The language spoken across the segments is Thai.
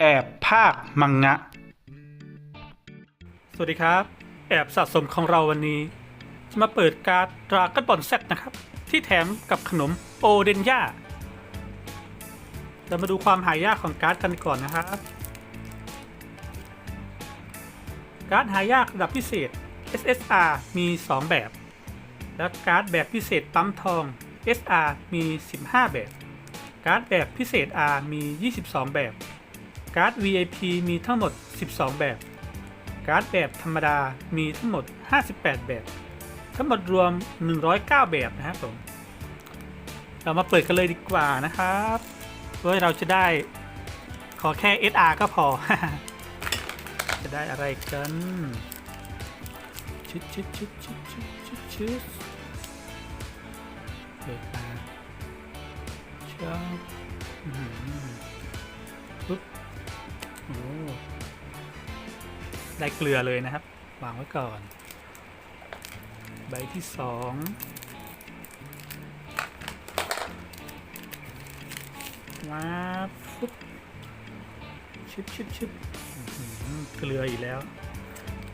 แอบภาคมังงะ สวัสดีครับ แอบสะสมของเราวันนี้ จะมาเปิดการ์ดดราก้อนบอลแซนะครับ ที่แถมกับขนมโอเดนย่าเรามาดูความหายากของการ์ดกันก่อนนะครับ การ์ดหายากระดับพิเศษ SSR มี 2 แบบ และการ์ดแบบพิเศษปั๊มทอง SR มี 15 แบบ การ์ดแบบพิเศษ R มี 22 แบบ การ์ด VIP มีทั้งหมด 12 แบบ การ์ดแบบธรรมดามีทั้งหมด 58 แบบ ทั้งหมดรวม 109 แบบนะครับผม เรามาเปิดกันเลยดีกว่านะครับเพื่อเราจะได้ขอแค่ SR ก็พอ จะได้อะไรกันชึดชึดชึดชึดชึดชึดชึดเปิดมาชอบอื้อหือปุ๊บโอ้ ได้เกลือเลยนะครับ วางไว้ก่อน ใบที่สองว้าบปุ๊บชิบชิบชิบเกลืออีกแล้ว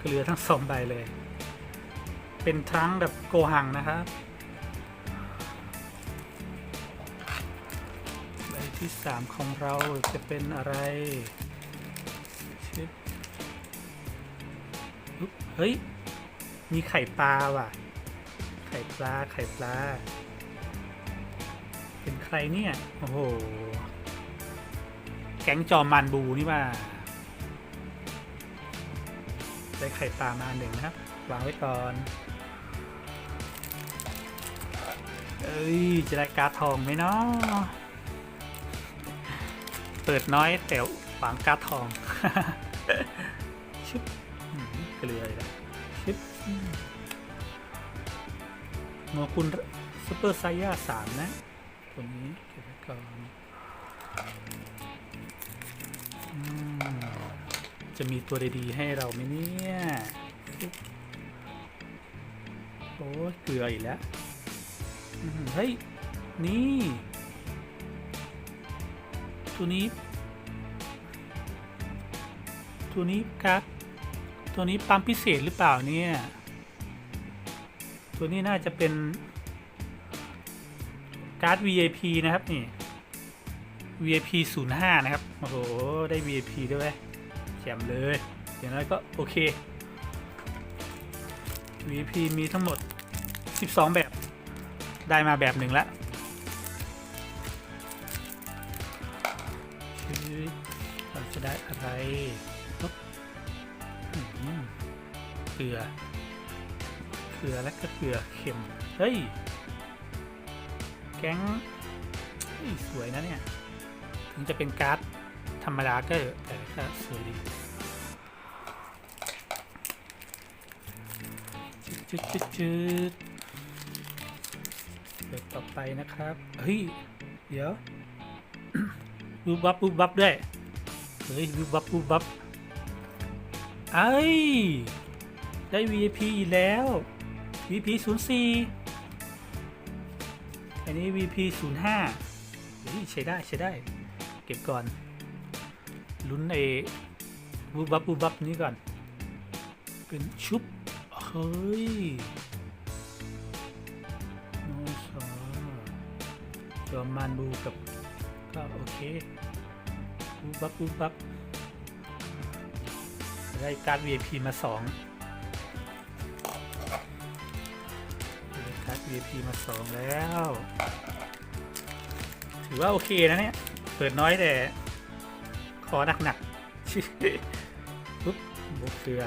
เกลือทั้งสองใบเลย เป็นทรังแบบโกหังนะครับใบที่สามของเราจะเป็นอะไร เฮ้ย มีไข่ปลาว่ะ ไข่ปลา ไข่ปลา เป็นใครเนี่ย โอ้โห แก๊งจอมมานบูนี่ว่าได้ไข่ปลามาหนึ่งนะครับ วางไว้ก่อน เอ้ย จะได้การ์ดทองไหมเนาะเปิดน้อยแต่หวังการ์ดทอง ชิบอืมเกลือเลยนะชิบอืมโมคุณซูเปอร์ไซย่าสามนะตัวนี้เก็บไว้ก่อนจะมีตัวดีๆให้เราไหมเนี่ยโอ้เกลืออีกแล้วเฮ้ย นี่ ตัวนี้ ตัวนี้ครับ ตัวนี้ปั๊มพิเศษหรือเปล่าเนี่ย ตัวนี้น่าจะเป็น การ์ด VIP นะครับนี่ VIP 05 นะครับ โอ้โห ได้ VIP ด้วยแจมเลย อย่างน้อยก็โอเค VIP มีทั้งหมด 12 แบบ ได้มาแบบหนึ่งแล้วจะได้อะไร เกลือ เกลือและก็เกลือเค็ม เฮ้ย แก๊งเฮ้ยสวยนะเนี่ย ถึงจะเป็นการ์ดธรรมดาก็แต่ก็สวยดีจุดจุดจุดจุดเปิดต่อไปนะครับ เฮ้ย เดี๋ยวบูบบับบูบบับด้วย เฮ้ยบูบบับบูบบับ ไอ้ได้ VIP อีกแล้ว VIP 0 4อันนี้ VIP 0 5เฮ้ยใช้ได้ใช้ได้ เก็บก่อน ลุ้นไอ้บูบับบูบับนี้ก่อน เป็นชุบ เฮ้ยโนซาจอมมานบูกับ ก็โอเคบูบับบูบับ ได้การ์ด VIP มาสองได้การ์ด VIP มาสองแล้ว ถือว่าโอเคนะเนี่ย เปิดน้อยแต่ขอหนักหนักปุ๊บบุกเสือ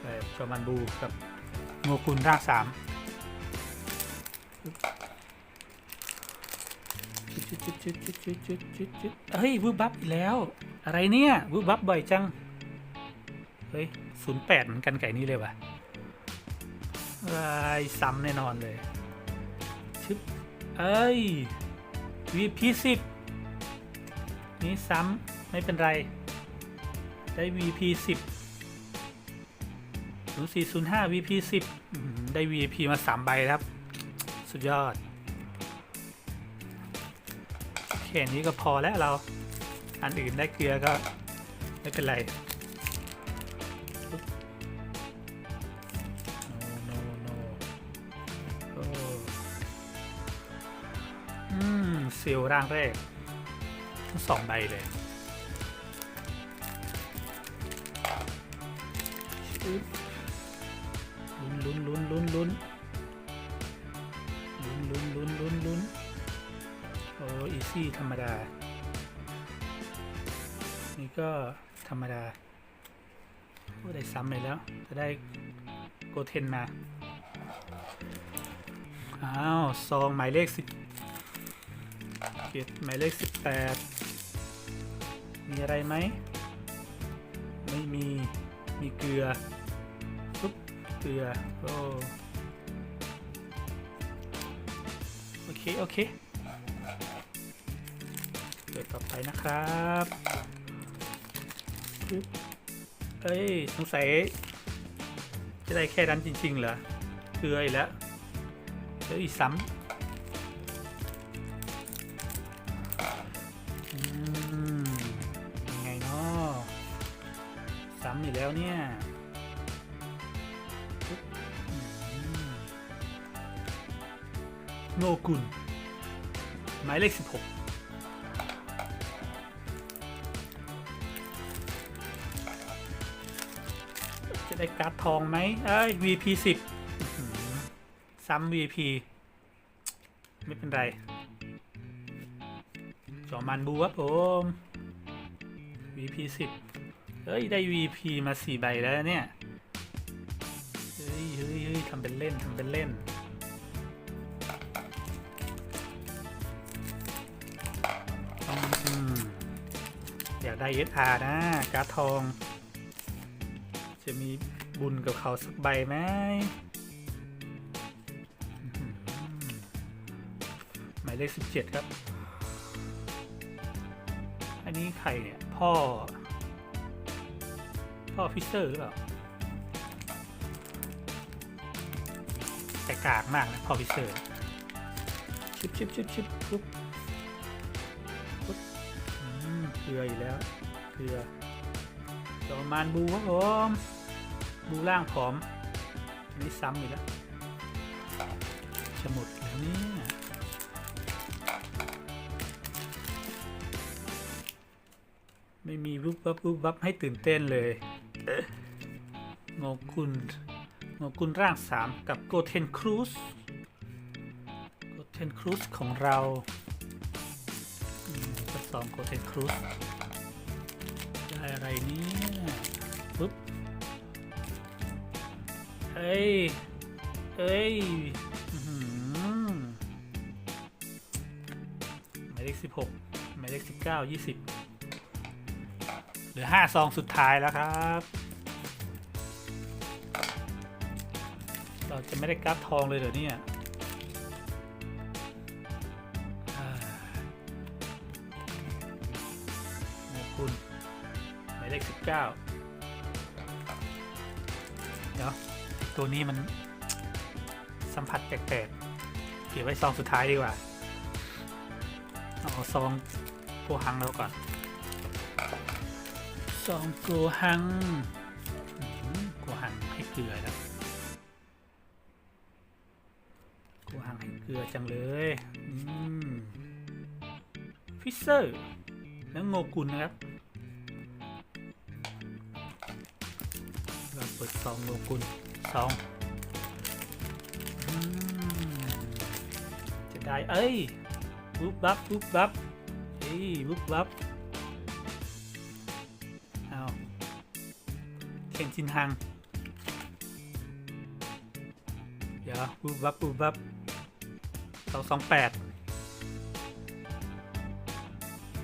แต่ชอมันบูกับโมกุลรากสามเฮ้ยวูบบับอีกแล้ว อะไรเนี่ยวูบบับบ่อยจัง เฮ้ยศูนย์แปดเหมือนกันไก่นี้เลยว่ะวายซ้ำแน่นอนเลย ชึบ เอ้ย VP สิบนี้ซ้ำไม่เป็นไร ได้ VP 10 0405 VP 10 ได้ VP มา 3 ใบครับ สุดยอด แค่นี้ก็พอแล้วเรา อันอื่นได้เกลือก็ ไม่เป็นไร ซลล์ร่างแรกทั้งสองใบเลยชึบลุ้นลุ้นลุ้นลุ้นลุ้นลุ้นลุ้นลุ้นลุ้นโอ้อีซี่ธรรมดา นี่ก็ธรรมดาโอ้ได้ซ้ำไปแล้ว จะได้โกเทนมา อ้าว ซองหมายเลข สิบเก็บหมายเลขสิบแปดมีอะไรไหม ไม่มี มีเกลือปุ๊บเกลือโอ้โอเค โอเคเปิดต่อไปนะครับปึ๊บเอ้ย สงสัย จะได้แค่นั้นจริง ๆ เหรอ เกลืออีกแล้วเดี๋ยวอีกซ้ำ แล้วเนี่ยโนกุลหมายเลขสิบหกจะได้การ์ดทองไหมเอ้ย VP สิบซ้ำ VP ไม่เป็นไร จอมันบูครับผม VP 10 เฮ้ย ได้ VP มา4ใบแล้วเนี่ย เฮ้ยเฮ้ยเฮ้ยทำเป็นเล่นทำเป็นเล่นอืมอยากได้ SR นะ การ์ดทอง จะมีบุญกับเขาสักใบไหมหมายเลขสิบเจ็ดครับ อันนี้ใครเนี่ย พ่อ พ่อฟิเซอร์หรือเปล่าแต่กากมากนะพ่อฟิเซอร์ชิบชิบชิบชิบปุ๊บปุ๊บเกลืออีกแล้วเกลือจอมานบูครับผมบูล่างผอมนนี้ซ้ำอีกแล้วจะหมดแล้วเนี่ยไม่มีวุบวับวุบวับให้ตื่นเต้นเลย โงกุลโงกุลร่างสามกับโกเทนครูสโกเทนครูสของเราอืมก็สองโกเทนครูสได้อะไรเนี่ยปุ๊บเอ้ย เอ้ยหมายเลขสิบหกหมายเลขสิบเก้ายี่สิบ ลือห้าซองสุดท้ายแล้วครับ เราจะไม่ได้กราฟทองเลยเหรอเนี่ยอ่าขอบคุณหมายเลขสิบเก้าเดี๋ยวตัวนี้มันสัมผัสแปลกๆเก็บไว้ซองสุดท้ายดีกว่า เอาซองโกหังแล้วก่อน ซองโกหังอืมโกหังให้เกลือแล้วโกหังให้เกลือจังเลยอืมฟิเซอร์ แล้วโงกุลนะครับเราเปิดซองโงกุลซองจะได้เอ้ยบุ๊บบับบุ๊บบับเอ้ยบุ๊บบับ เคนชินฮัง เดี๋ยวบูบับบูบับสองสองแปด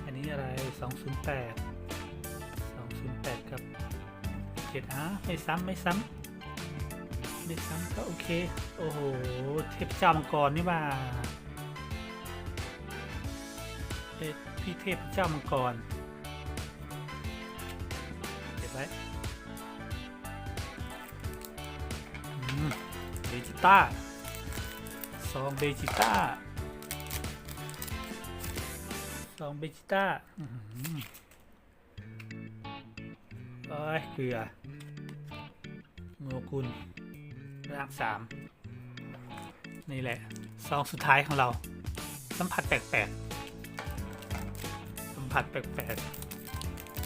อันนี้อะไรสองศูนย์แปดสองศูนย์แปดครับเจ็ดอะไม่ซ้ำไม่ซ้ำไม่ซ้ำก็โอเค โอ้โห เทพเจ้ามังกรนี่ว่าเอ๊ะพี่เทพเจ้ามังกร ต้าซองเบจิต้าซองเบจิต้าอื้อหือยเกลือโงกุลร่างสามนี่แหละซองสุดท้ายของเรา สัมผัสแปลกๆสัมผัสแปลก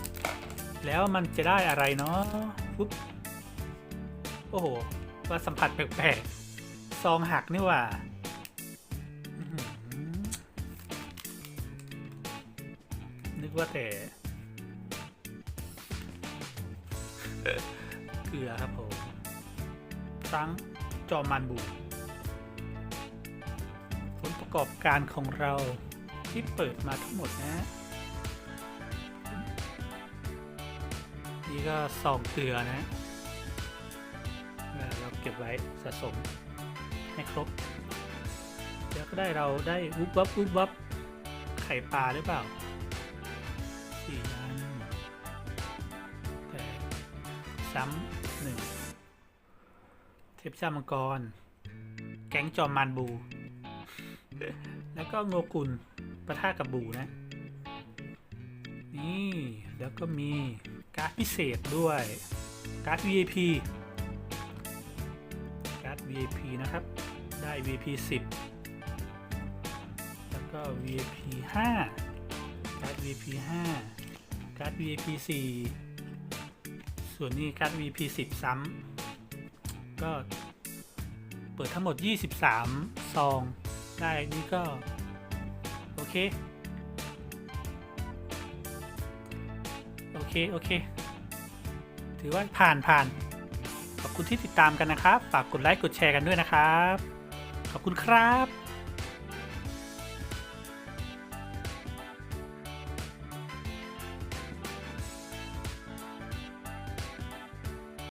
ๆแล้วมันจะได้อะไรเนาะปุ๊บโอ้โหว่าสัมผัสแปลกๆ ซองหักนี่ว่านึกว่าแต่เกลือครับผมครั้งจอมันบูผลประกอบการของเราที่เปิดมาทั้งหมดนะนี่ก็ซองเกลือนะ เราเก็บไว้สะสม ให้ครบ เดี๋ยวก็ได้เราได้วุบวับวุบวับไข่ปลาหรือเปล่าสี่อันแต่ซ้ำหนึ่งเทพเจ้ามังกร แก๊งจอมมานบู แล้วก็โงกุลประท่ากับบูนะ นี่ แล้วก็มีการ์ดพิเศษด้วย การ์ด VIP การ์ด VIP นะครับ ได้ VP 10 แล้วก็ V.P. 5การ์ด V.P. 5การ์ด VP 4 ส่วนนี้การ์ด VP 10 ซ้ำ ก็เปิดทั้งหมด 23 ซอง ได้นี่ก็ โอเค โอเค โอเค ถือว่าผ่านผ่านขอบคุณที่ติดตามกันนะครับ ฝากกดไลค์ กดแชร์กันด้วยนะครับ ขอบคุณครับ